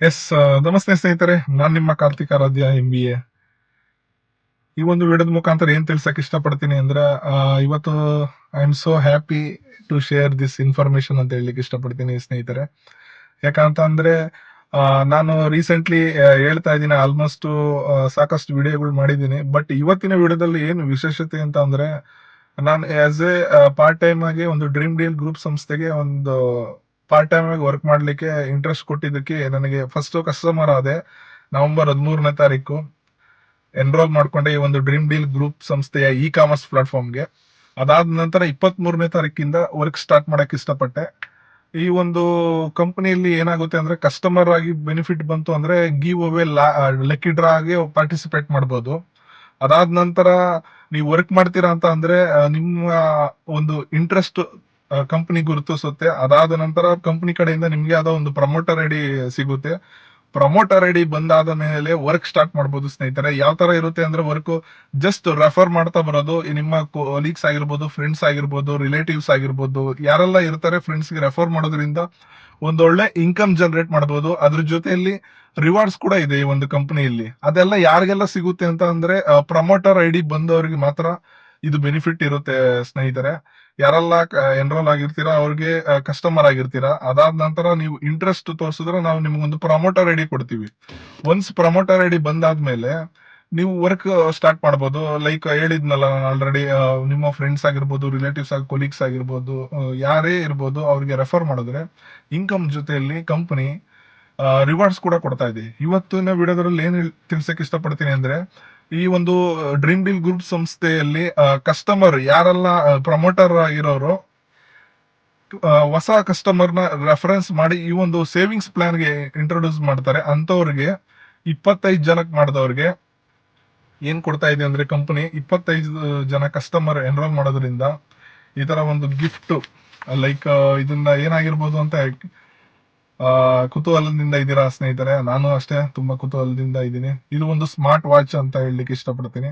S ನಮಸ್ತೆ ಸ್ನೇಹಿತರೆ. ನಾನು ನಿಮ್ಮ Karthik Aradhya M B A ಈ ಒಂದು ವಿಡಿಯೋದ ಮುಖಾಂತರ ಏನ್ ತಿಳ್ಸಕ್ ಇಷ್ಟಪಡ್ತೀನಿ ಅಂದ್ರೆ ಇವತ್ತು I am so happy to share this information ಅಂತ ಹೇಳಲಿಕ್ಕೆ ಇಷ್ಟಪಡ್ತೀನಿ ಸ್ನೇಹಿತರೆ. ಯಾಕಂತ ಅಂದ್ರೆ ನಾನು ರೀಸೆಂಟ್ಲಿ ಹೇಳ್ತಾ ಇದ್ದೀನಿ ಆಲ್ಮೋಸ್ಟ್ ಸಾಕಷ್ಟು ವಿಡಿಯೋಗಳು ಮಾಡಿದ್ದೀನಿ. ಬಟ್ ಇವತ್ತಿನ ವಿಡಿಯೋದಲ್ಲಿ ಏನು ವಿಶೇಷತೆ ಅಂತ ಅಂದ್ರೆ, ನಾನು ಆಸ್ ಎ ಪಾರ್ಟ್ ಟೈಮ್ ಆಗಿ ಒಂದು ಡ್ರೀಮ್ ಡೀಲ್ ಗ್ರೂಪ್ ಸಂಸ್ಥೆಗೆ ಒಂದು ಪಾರ್ಟ್ ಟೈಮ್ ಆಗಿ ವರ್ಕ್ ಮಾಡ್ಲಿಕ್ಕೆ ಇಂಟ್ರೆಸ್ಟ್ ಕೊಟ್ಟಿದ್ದಕ್ಕೆ ನನಗೆ ಫಸ್ಟ್ ಕಸ್ಟಮರ್ ಆದೆ ನವೆಂಬರ್ ಹದಿಮೂರನೇ ತಾರೀಕು. ಎನ್ರೋಲ್ ಮಾಡಿಕೊಂಡೆ ಈ ಒಂದು ಡ್ರೀಮ್ ಡೀಲ್ ಗ್ರೂಪ್ ಸಂಸ್ಥೆಯ ಇ ಕಾಮರ್ಸ್ ಪ್ಲಾಟ್ಫಾರ್ಮ್ಗೆ ಅದಾದ ನಂತರ ಇಪ್ಪತ್ತ್ ಮೂರನೇ ತಾರೀಕಿಂದ ವರ್ಕ್ ಸ್ಟಾರ್ಟ್ ಮಾಡಕ್ ಇಷ್ಟಪಟ್ಟೆ. ಈ ಒಂದು ಕಂಪನಿಯಲ್ಲಿ ಏನಾಗುತ್ತೆ ಅಂದ್ರೆ ಕಸ್ಟಮರ್ ಆಗಿ ಬೆನಿಫಿಟ್ ಬಂತು ಅಂದ್ರೆ ಗಿವ್ ಅವೇ ಲಕ್ಕಿ ಡ್ರಾ ಆಗಿ ಪಾರ್ಟಿಸಿಪೇಟ್ ಮಾಡ್ಬೋದು. ಅದಾದ ನಂತರ ನೀವು ವರ್ಕ್ ಮಾಡ್ತೀರಾ ಅಂತ ಅಂದ್ರೆ ನಿಮ್ಮ ಒಂದು ಇಂಟ್ರೆಸ್ಟ್ ಕಂಪನಿ ಗುರುತಿಸುತ್ತೆ. ಅದಾದ ನಂತರ ಕಂಪನಿ ಕಡೆಯಿಂದ ನಿಮ್ಗೆ ಆದ ಒಂದು ಪ್ರಮೋಟರ್ ಐಡಿ ಸಿಗುತ್ತೆ. ಪ್ರಮೋಟರ್ ಐಡಿ ಬಂದಾದ ಮೇಲೆ ವರ್ಕ್ ಸ್ಟಾರ್ಟ್ ಮಾಡ್ಬೋದು ಸ್ನೇಹಿತರೆ. ಯಾವ ತರ ಇರುತ್ತೆ ಅಂದ್ರೆ ವರ್ಕ್ ಜಸ್ಟ್ ರೆಫರ್ ಮಾಡ್ತಾ ಬರೋದು. ನಿಮ್ಮ ಕೊಲೀಗ್ಸ್ ಆಗಿರ್ಬೋದು ಫ್ರೆಂಡ್ಸ್ ಆಗಿರ್ಬೋದು ರಿಲೇಟಿವ್ಸ್ ಆಗಿರ್ಬೋದು, ಯಾರೆಲ್ಲ ಇರ್ತಾರೆ ಫ್ರೆಂಡ್ಸ್ಗೆ ರೆಫರ್ ಮಾಡೋದ್ರಿಂದ ಒಂದೊಳ್ಳೆ ಇನ್ಕಮ್ ಜನರೇಟ್ ಮಾಡಬಹುದು ಅದ್ರ ಜೊತೆಯಲ್ಲಿ ರಿವಾರ್ಡ್ಸ್ ಕೂಡ ಇದೆ ಈ ಒಂದು ಕಂಪನಿಯಲ್ಲಿ ಅದೆಲ್ಲ ಯಾರಿಗೆಲ್ಲ ಸಿಗುತ್ತೆ ಅಂತ ಅಂದ್ರೆ ಪ್ರಮೋಟರ್ ಐಡಿ ಬಂದವರಿಗೆ ಮಾತ್ರ ಇದು ಬೆನಿಫಿಟ್ ಇರುತ್ತೆ ಸ್ನೇಹಿತರೆ. ಯಾರೆಲ್ಲ ಎನ್ರೋಲ್ ಆಗಿರ್ತೀರಾ, ಅವ್ರಿಗೆ ಕಸ್ಟಮರ್ ಆಗಿರ್ತೀರಾ, ಅದಾದ ನಂತರ ನೀವು ಇಂಟ್ರೆಸ್ಟ್ ತೋರಿಸಿದ್ರೆ ನಾವು ನಿಮ್ಗೊಂದು ಪ್ರಮೋಟರ್ ಐಡಿ ಕೊಡ್ತೀವಿ. ಒನ್ಸ್ ಪ್ರಮೋಟರ್ ಐಡಿ ಬಂದಾದ್ಮೇಲೆ ನೀವು ವರ್ಕ್ ಸ್ಟಾರ್ಟ್ ಮಾಡ್ಬೋದು. ಲೈಕ್ ಹೇಳಿದ್ನಲ್ಲ ಆಲ್ರೆಡಿ ನಿಮ್ಮ ಫ್ರೆಂಡ್ಸ್ ಆಗಿರ್ಬೋದು ರಿಲೇಟಿವ್ಸ್ ಆಗಿ ಕೊಲೀಗ್ಸ್ ಆಗಿರ್ಬೋದು ಯಾರೇ ಇರ್ಬೋದು, ಅವ್ರಿಗೆ ರೆಫರ್ ಮಾಡಿದ್ರೆ ಇನ್ಕಮ್ ಜೊತೆಯಲ್ಲಿ ಕಂಪನಿ ರಿವಾರ್ಡ್ಸ್ ಕೂಡ ಕೊಡ್ತಾ ಇದೆ. ಇವತ್ತಿನ ವಿಡಿಯೋದಲ್ಲಿ ಏನು ತಿಳ್ಸಕ್ಕೆ ತಿಳ್ಸಕ್ ಇಷ್ಟಪಡ್ತೀನಿ ಅಂದ್ರೆ ಈ ಒಂದು ಡ್ರೀಮ್ ಡೀಲ್ ಗ್ರೂಪ್ ಸಂಸ್ಥೆಯಲ್ಲಿ ಕಸ್ಟಮರ್ ಯಾರೆಲ್ಲ ಪ್ರಮೋಟರ್ ಇರೋರು ಹೊಸ ಕಸ್ಟಮರ್ನ ರೆಫರೆನ್ಸ್ ಮಾಡಿ ಈ ಒಂದು ಸೇವಿಂಗ್ಸ್ ಪ್ಲಾನ್ಗೆ ಇಂಟ್ರೊಡ್ಯೂಸ್ ಮಾಡ್ತಾರೆ. ಅಂಥವ್ರಿಗೆ ಇಪ್ಪತ್ತೈದು ಜನಕ್ಕೆ ಮಾಡಿದವ್ರಿಗೆ ಏನು ಕೊಡ್ತಾ ಇದೆ ಅಂದ್ರೆ ಕಂಪನಿ ಇಪ್ಪತ್ತೈದು ಜನ ಕಸ್ಟಮರ್ ಎನ್ರೋಲ್ ಮಾಡೋದ್ರಿಂದ ಈ ತರ ಒಂದು ಗಿಫ್ಟ್ ಲೈಕ್ ಇದನ್ನ ಏನಾಗಿರ್ಬೋದು ಅಂತ ಆ, ಕುತೂಹಲದಿಂದ ಇದ್ದೀರಾ ಸ್ನೇಹಿತರೆ? ನಾನು ಅಷ್ಟೇ ತುಂಬಾ ಕುತೂಹಲದಿಂದ ಇದ್ದೀನಿ. ಇದು ಒಂದು ಸ್ಮಾರ್ಟ್ ವಾಚ್ ಅಂತ ಹೇಳಲಿಕ್ಕೆ ಇಷ್ಟಪಡ್ತೀನಿ.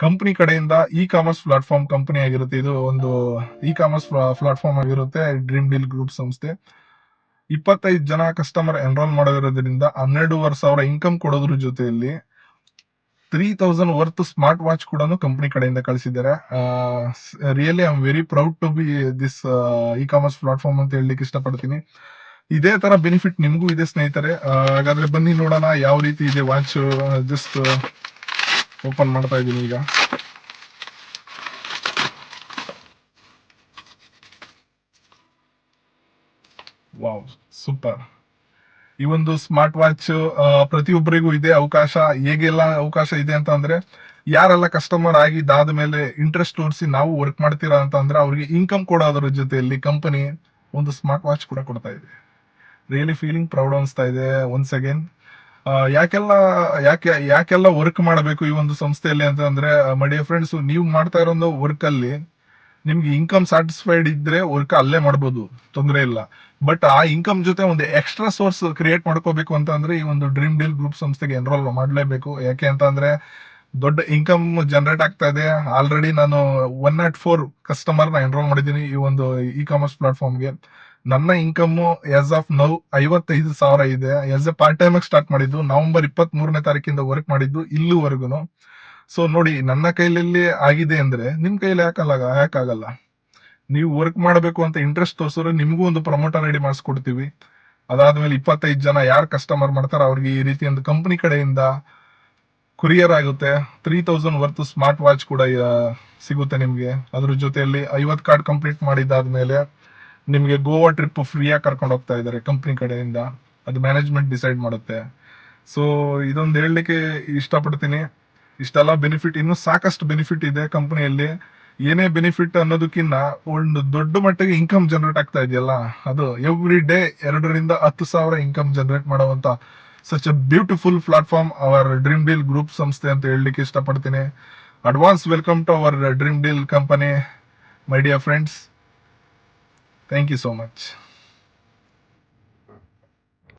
ಕಂಪನಿ ಕಡೆಯಿಂದ ಇ ಕಾಮರ್ಸ್ ಪ್ಲಾಟ್ಫಾರ್ಮ್ ಕಂಪನಿ ಆಗಿರುತ್ತೆ. ಇದು ಒಂದು ಇ ಕಾಮರ್ಸ್ ಪ್ಲಾಟ್ಫಾರ್ಮ್ ಆಗಿರುತ್ತೆ. ಡ್ರೀಮ್ ಡೀಲ್ ಗ್ರೂಪ್ ಸಂಸ್ಥೆ. ಇಪ್ಪತ್ತೈದು ಜನ ಕಸ್ಟಮರ್ ಎನ್ರೋಲ್ ಮಾಡಿರೋದ್ರಿಂದ ಹನ್ನೆರಡೂವರೆ ಸಾವಿರ ಇನ್ಕಮ್ ಕೊಡೋದ್ರ ಜೊತೆಯಲ್ಲಿ three thousand worth smart watch ಕೂಡ ಕಂಪನಿ ಕಡೆಯಿಂದ ಕಳಿಸಿದ್ದಾರೆ. Really I am very proud to be this e commerce platform ಅಂತ ಹೇಳಲಿಕ್ಕೆ ಇಷ್ಟಪಡ್ತೀನಿ. ಇದೇ ತರ ಬೆನಿಫಿಟ್ ನಿಮಗೂ ಇದೆ ಸ್ನೇಹಿತರೆ. ಹಾಗಾದ್ರೆ ಬನ್ನಿ ನೋಡೋಣ ಯಾವ ರೀತಿ ಇದೆ ವಾಚ್ ಜಸ್ಟ್ ಓಪನ್ ಮಾಡ್ತಾ ಇದ್ದೀನಿ ಈಗ. ವಾವ್ ಸೂಪರ್ ಈ ಒಂದು ಸ್ಮಾರ್ಟ್ ವಾಚ್ ಪ್ರತಿಯೊಬ್ಬರಿಗೂ ಇದೆ ಅವಕಾಶ. ಹೇಗೆಲ್ಲ ಅವಕಾಶ ಇದೆ ಅಂತ ಅಂದ್ರೆ, ಯಾರೆಲ್ಲ ಕಸ್ಟಮರ್ ಆಗಿದ್ದಾದ ಮೇಲೆ ಇಂಟ್ರೆಸ್ಟ್ ತೋರಿಸಿ ನಾವು ವರ್ಕ್ ಮಾಡ್ತೀರಾ ಅಂತ ಅಂದ್ರೆ, ಅವ್ರಿಗೆ ಇನ್ಕಮ್ ಕೊಡೋದ್ರ ಜೊತೆಯಲ್ಲಿ ಕಂಪನಿ ಒಂದು ಸ್ಮಾರ್ಟ್ ವಾಚ್ ಕೂಡ ಕೊಡ್ತಾ ಇದೆ. ರಿಯಲಿ ಫೀಲಿಂಗ್ ಪ್ರೌಡ್ ಅನಿಸ್ತಾ ಇದೆ ಒನ್ಸ್ ಅಗೇನ್ ಯಾಕೆಲ್ಲ, ಯಾಕೆ, ಯಾಕೆಲ್ಲ ವರ್ಕ್ ಮಾಡಬೇಕು ಈ ಒಂದು ಸಂಸ್ಥೆಯಲ್ಲಿ ಅಂತ ಅಂದ್ರೆ ಮಡಿಯ ಫ್ರೆಂಡ್ಸ್ ನೀವು ಮಾಡ್ತಾ ಇರೋ ವರ್ಕ್ ಅಲ್ಲಿ, ನಿಮ್ಗೆ ಇನ್ಕಮ್ ಸ್ಯಾಟಿಸ್ಫೈಡ್ ಇದ್ರೆ ವರ್ಕ್ ಅಲ್ಲೇ ಮಾಡ್ಬೋದು, ತೊಂದರೆ ಇಲ್ಲ. ಬಟ್ ಆ ಇನ್ಕಮ್ ಜೊತೆ ಒಂದು ಎಕ್ಸ್ಟ್ರಾ ಸೋರ್ಸ್ ಕ್ರಿಯೇಟ್ ಮಾಡ್ಕೋಬೇಕು ಅಂತ ಅಂದ್ರೆ ಈ ಒಂದು ಡ್ರೀಮ್ ಡೀಲ್ ಗ್ರೂಪ್ ಸಂಸ್ಥೆಗೆ ಎನ್ರೋಲ್ ಮಾಡಲೇಬೇಕು. ಯಾಕೆ ಅಂತ ಅಂದ್ರೆ, ದೊಡ್ಡ ಇನ್ಕಮ್ ಜನರೇಟ್ ಆಗ್ತಾ ಇದೆ. ಆಲ್ರೆಡಿ ನಾನು ಒನ್ ನಾಟ್ ಫೋರ್ ಕಸ್ಟಮರ್ನ ಎನ್ರೋಲ್ ಮಾಡಿದ್ದೀನಿ ಈ ಒಂದು ಇ ಕಾಮರ್ಸ್ ಪ್ಲಾಟ್ಫಾರ್ಮ್ಗೆ ನನ್ನ ಇನ್ಕಮ್ ಆಸ್ ಆಫ್ ನೌ ಐವತ್ತೈದು ಸಾವಿರ ಇದೆ. As a part time start ಮಾಡಿದ್ದು ನವೆಂಬರ್ ಇಪ್ಪತ್ತ್ ಮೂರನೇ ತಾರೀಕಿಂದ ವರ್ಕ್ ಮಾಡಿದ್ದು ಇಲ್ಲಿವರೆಗೂ ಸೊ ನೋಡಿ, ನನ್ನ ಕೈಲಲ್ಲಿ ಆಗಿದೆ ಅಂದ್ರೆ ನಿಮ್ ಕೈಲಿ ಯಾಕಲ್ಲ ಯಾಕಾಗಲ್ಲ. ನೀವು ವರ್ಕ್ ಮಾಡಬೇಕು ಅಂತ ಇಂಟ್ರೆಸ್ಟ್ ತೋರಿಸಿದ್ರೆ ನಿಮಗೂ ಒಂದು ಪ್ರಮೋಟರ್ ಐಡಿ ಮಾಡಿಸ್ಕೊಡ್ತೀವಿ. ಅದಾದ್ಮೇಲೆ ಇಪ್ಪತ್ತೈದು ಜನ ಯಾರು ಕಸ್ಟಮರ್ ಮಾಡ್ತಾರೋ ಅವ್ರಿಗೆ ಈ ರೀತಿ ಒಂದು ಕಂಪನಿ ಕಡೆಯಿಂದ ಕುರಿಯರ್ ಆಗುತ್ತೆ. Three thousand worth smart watch ಕೂಡ ಸಿಗುತ್ತೆ ನಿಮ್ಗೆ. ಅದ್ರ ಜೊತೆಯಲ್ಲಿ ಐವತ್ ಕಾರ್ಡ್ ಕಂಪ್ಲೀಟ್ ಮಾಡಿದಾದ್ಮೇಲೆ ನಿಮ್ಗೆ ಗೋವಾ ಟ್ರಿಪ್ ಫ್ರೀಯಾಗಿ ಕರ್ಕೊಂಡು ಹೋಗ್ತಾ ಇದ್ದಾರೆ ಕಂಪ್ನಿ ಕಡೆಯಿಂದ. ಅದು ಮ್ಯಾನೇಜ್ಮೆಂಟ್ ಡಿಸೈಡ್ ಮಾಡುತ್ತೆ. ಸೊ ಇದೊಂದು ಹೇಳಲಿಕ್ಕೆ ಇಷ್ಟಪಡ್ತೀನಿ. ಇಷ್ಟೆಲ್ಲ ಬೆನಿಫಿಟ್ ಇನ್ನು ಸಾಕಷ್ಟು ಬೆನಿಫಿಟ್ ಇದೆ ಕಂಪ್ನಿಯಲ್ಲಿ ಏನೇ ಬೆನಿಫಿಟ್ ಅನ್ನೋದಕ್ಕಿಂತ ಒಂದು ದೊಡ್ಡ ಮಟ್ಟಿಗೆ ಇನ್ಕಮ್ ಜನರೇಟ್ ಆಗ್ತಾ ಇದೆಯಲ್ಲ, ಅದು ಎವ್ರಿ ಡೇ ಎರಡರಿಂದ ಹತ್ತು ಸಾವಿರ ಇನ್ಕಮ್ ಜನರೇಟ್ ಮಾಡುವಂತ such a beautiful platform our dream deal group ಸಂಸ್ಥೆ ಅಂತ ಹೇಳಲಿಕ್ಕೆ ಇಷ್ಟಪಡ್ತೀನಿ. Advance welcome to our dream deal company my dear friends Thank you so much.